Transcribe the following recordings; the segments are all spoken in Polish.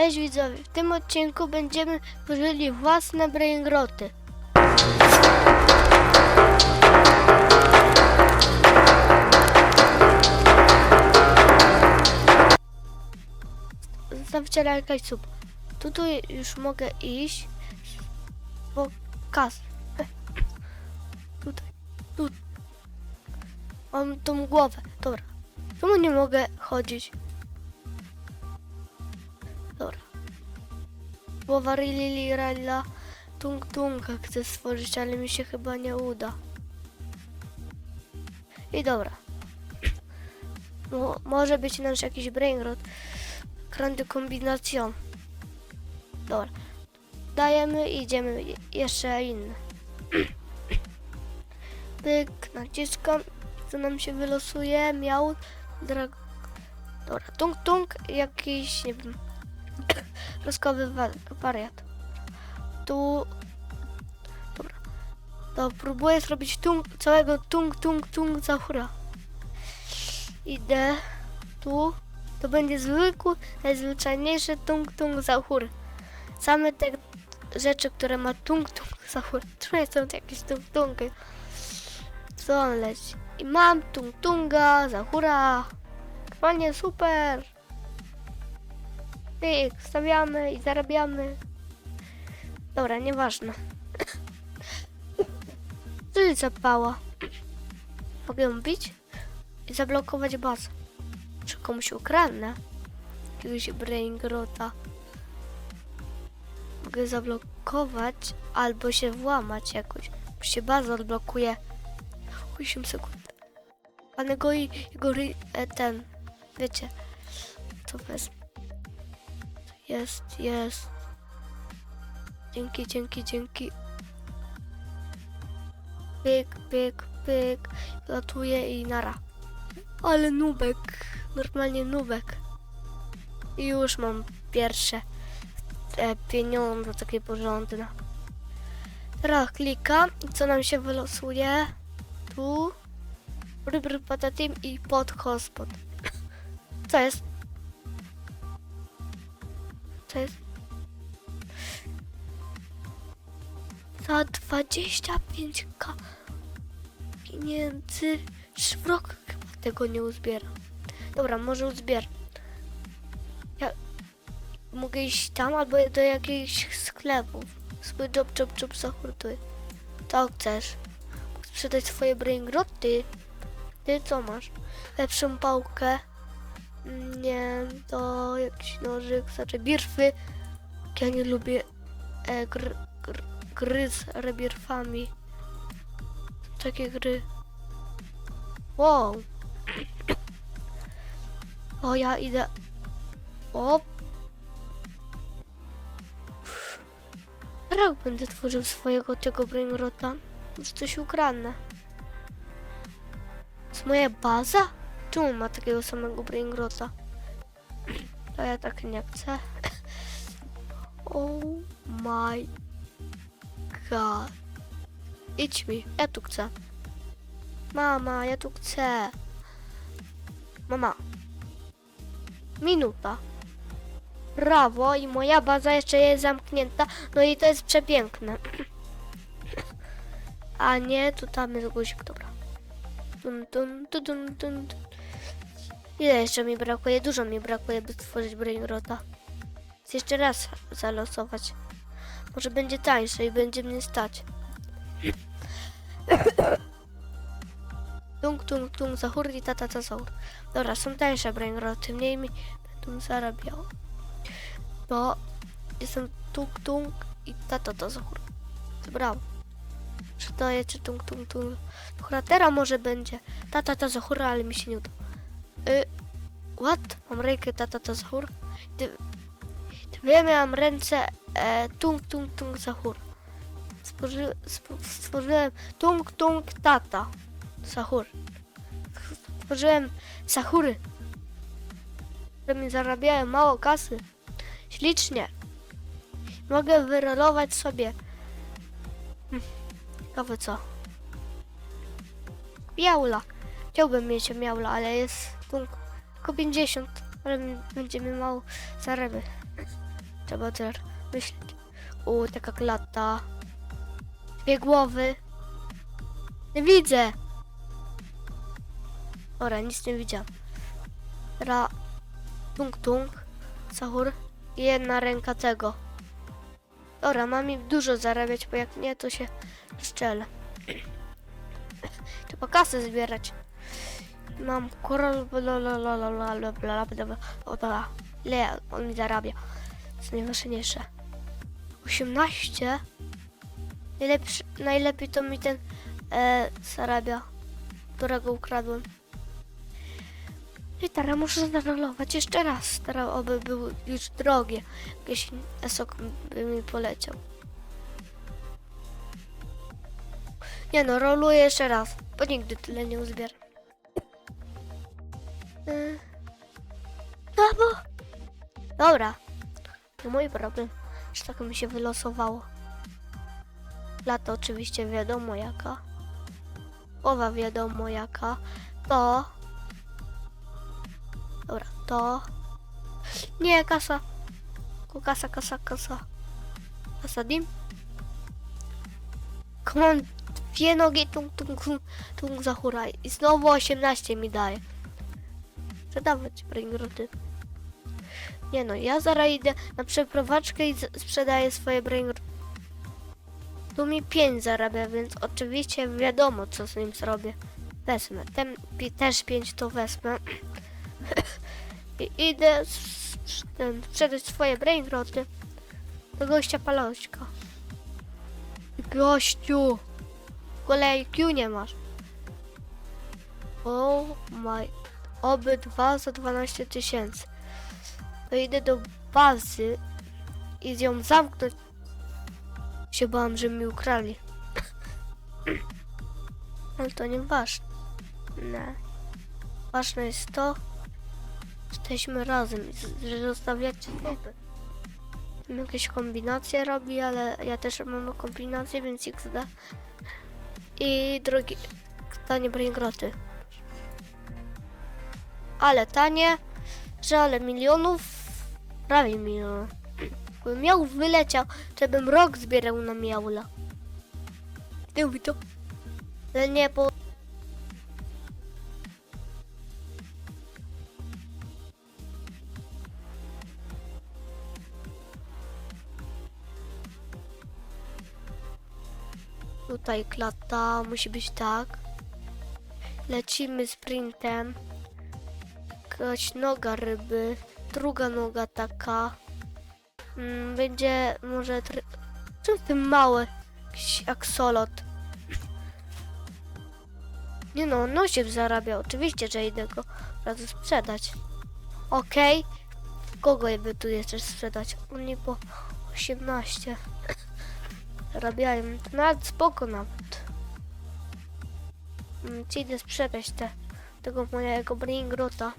Cześć widzowie, w tym odcinku będziemy tworzyli własne braingroty. Zostawcie lajka i sub. Tutaj już mogę iść, bo kas. Tutaj, tu. Mam tą głowę, dobra. Czemu nie mogę chodzić? Głowa Lili Ralla Tung Tunga chcę stworzyć, ale mi się chyba nie uda. I dobra. Mo, może być nasz jakiś brainrot. Grande kombinacją. Dobra. Dajemy i idziemy je- jeszcze inny. Pyk, naciskam. Co nam się wylosuje? Miał. Drag... Dobra, tung tung. Jakiś, nie wiem, Roskowy wa- wariat. Tu. Dobra. To próbuję zrobić tung, całego tung tung tung za hura. Idę tu. To będzie zwykły, najzwyczajniejszy tung tung za chór. Same te rzeczy, które ma tung tung za chór. Tu są jakieś tung tungy. Co on leci? I mam tung tunga za hura. Fajnie, super. Pyk, stawiamy i zarabiamy. Dobra, nieważne. Co jest za pała? Mogę ją bić? I zablokować bazę. Czy komuś ukradnę? Jakiegoś braingrota. Mogę zablokować albo się włamać jakoś. Bo się baza odblokuje. 8 sekund. Panego i jego e, ten. Wiecie. Co wezmę. Jest, jest. Dzięki, dzięki, dzięki. Pyk, pyk, pyk. Latuje i nara. Ale nubek. Normalnie nubek. I już mam pierwsze e, pieniądze takie porządne. Teraz klikam i co nam się wylosuje? Tu. Rybry patatim i pod hotspot. Co jest? Co jest? Za 25k pieniędzy. Szwrok chyba tego nie uzbieram. Dobra, może uzbieram. Ja mogę iść tam albo do jakichś sklepów. Swój job, job, job zahurtuj. To chcesz. Sprzedać swoje braingroty. Ty co masz? Lepszą pałkę. Nie, to jakiś nożyk, znaczy birfy. Ja nie lubię e, gr, gr, gry z rebirfami. Takie gry. Wow. O, ja idę. O. Teraz będę tworzył swojego tego brainrota. Może coś ukradnę. To jest moja baza? Czemu ma takiego samego brainrota? To ja tak nie chcę. Oh my god. Idź mi, ja tu chcę. Mama, ja tu chcę. Mama. Minuta. Brawo i moja baza jeszcze jest zamknięta. No i to jest przepiękne. A nie, tu tam jest guzik, dobra. Dun, dun, dun, dun, dun. Ile jeszcze mi brakuje? Dużo mi brakuje, by stworzyć brainrota. Chcę jeszcze raz zalosować. Może będzie tańsze i będzie mnie stać. Tung, tung, tung, zahur i tata, zahur. Dobra, są tańsze brainroty, mniej mi będą zarabiał. Bo jestem tung, tung i tata, zahur. Brawo. To jest, czy tung, tung, tung. Kratera może będzie. Tata, tata, zahur, ale mi się nie uda. Y, what? Mam rękę tata, tata, zahur. Ty, ja miałam ręce e, tung tung tung sahur. Stworzy, stworzyłem tung tung tata sahur. Stworzyłem które mi zarabiają mało kasy. Ślicznie. Mogę wyrolować sobie. Ciekawe co. Miaula. Chciałbym mieć miaula, ale jest tylko 50. Ale mi- będzie mi mało zarabiać. Trzeba teraz myśleć. U, taka klata. Dwie głowy. Nie widzę. Ora, nic nie widziałam. Ra. Tung tung. Sahur. Jedna ręka tego. Dobra, mam mi dużo zarabiać, bo jak nie, to się szczelę. Trzeba kasę zbierać. Mam koral... Le, on mi zarabia. To najważniejsze. 18? Najlepszy, najlepiej to mi ten e, zarabia, którego ukradłem. I teraz muszę zarolować jeszcze raz. Teraz oby były już drogie. Jakiś esok by mi poleciał. Nie no, roluję jeszcze raz, bo nigdy tyle nie uzbieram. Yy. No bo... Dobra. To mój problem, że tak mi się wylosowało. Lata oczywiście wiadomo jaka. Połowa wiadomo jaka. To... Dobra, to... Nie, kasa. Kasa, kasa, kasa. Kasa dim. Come on, dwie nogi, tung, tung, tung, tung zachura. I znowu 18 mi daje. Sprzedawać brainroty. Nie no, ja zaraz idę na przeprowadzkę i sprzedaję swoje brainroty. Tu mi 5 zarabia, więc oczywiście wiadomo co z nim zrobię. Wezmę. Ten też 5 to wezmę. I idę sprzedać swoje brainroty do gościa palośka. Gościu! W ogóle IQ nie masz. Oh my. Obydwa za 12 tysięcy. To idę do bazy i z ją zamknąć. Się bałam, że mi ukrali. Ale to nie ważne. Ważne jest to, jesteśmy razem że zostawiacie. Tam Jakieś kombinacje robi, ale ja też mam kombinacje, więc ich zda. I drogi, tanie braingroty. Ale tanie, że ale milionów, prawie milion. Gdybym miał wyleciał, żebym rok zbierał na miaula. Mówi to. Ale nie, bo Tutaj klata musi być tak. Lecimy sprintem. Jakaś noga ryby. Druga noga taka. Mm, będzie może... Czym ten mały? Jakiś aksolot. Nie no, no się zarabia. Oczywiście, że idę go razu sprzedać. Okej. Kogo by tu jeszcze sprzedać? Oni po 18 To nawet spoko nawet. Mm, Ci idę sprzedać te, tego mojego bringrota.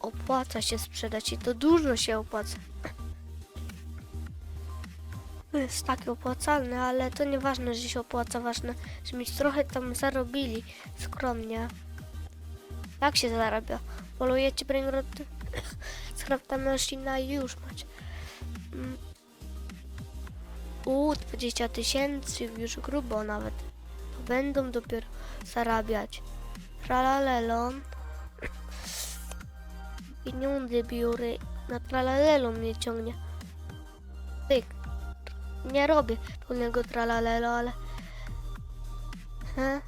Opłaca się sprzedać i to dużo się opłaca. Jest takie opłacalne, ale to nieważne, że się opłaca, ważne, że mieć trochę tam zarobili skromnie. Jak się zarabia? Polujecie bringroty? Skrapta maszyna i już macie. U, 20 tysięcy, już grubo nawet. To będą dopiero zarabiać. Tralalelon. Pieniądze biury. Na tralalelo mnie ciągnie. Tyk. Nie robię pełnego tralalelo, ale... He?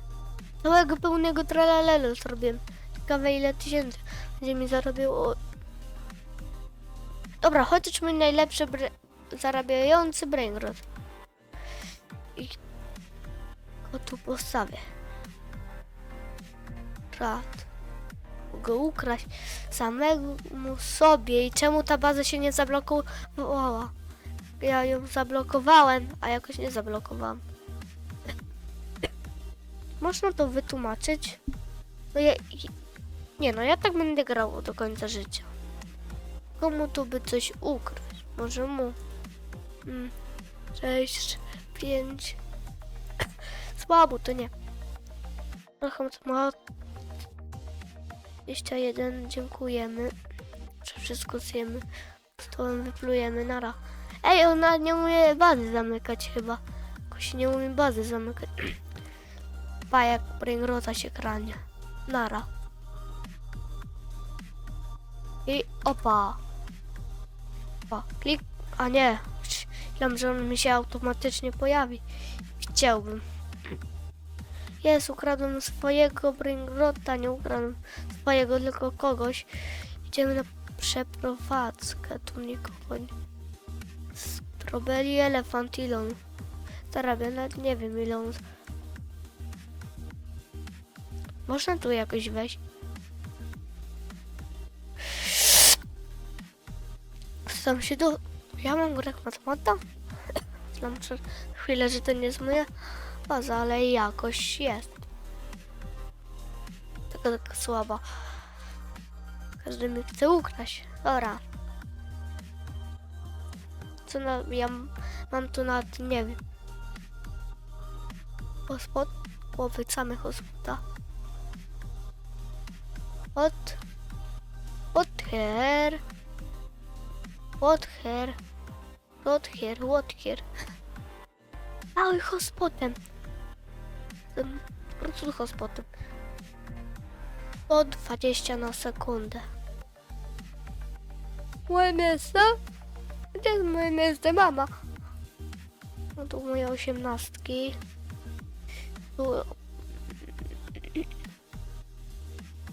Całego pełnego tralalelo zrobiłem. Ciekawe ile tysięcy będzie mi zarobił. O... Dobra, chociaż mój najlepszy. Zarabiający brainrot. I go tu postawię. Rad. Go ukraść samemu sobie. I czemu ta baza się nie zablokowała? Ja ją zablokowałem, a jakoś nie zablokowałam. Można to wytłumaczyć? No ja... Nie no, ja tak będę grał do końca życia. Komu tu by coś ukraść? Może mu? Mm, sześć, pięć. Słabo to nie. Trochę ma 21, dziękujemy. Że wszystko zjemy. Tobą wyplujemy, nara. Ej, ona nie umie bazy zamykać chyba. Jakoś nie umie bazy zamykać. Pa, jak Brainrota się kranie. Nara. I opa. Opa, klik. A nie. Myślałem, że on mi się automatycznie pojawi. Chciałbym. Jest, ukradłem swojego Brainrota, nie ukradłem swojego, tylko kogoś. Idziemy na przeprowadzkę, tu nikogo nie. Strobeli elefant, ile on zarabia, nawet nie wiem ile on... Można tu jakoś wejść? Sam się do... Ja mam grę matmata? Znam przez chwilę, że to nie jest moja baza, ale jakoś jest. Taka, taka słaba. Każdy mi chce ukraść. Dobra. Co na... Ja mam tu nad... nie wiem. Gospod? Głowy samych hospita. What? What here? What here? What What here? Mały hospotem. Prostu hospotem. Po 20 na sekundę. Moje miejsce? Gdzie jest moje miejsce, mama? No tu moje osiemnastki. Tu...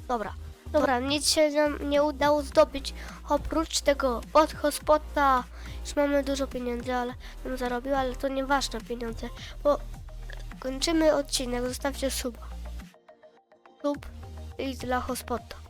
Dobra, dobra, nic się nam nie udało zdobyć oprócz tego od hotspota. Już mamy dużo pieniędzy, ale nam zarobił, ale to nieważne pieniądze, bo kończymy odcinek. Zostawcie suba. Sub i dla hotspota.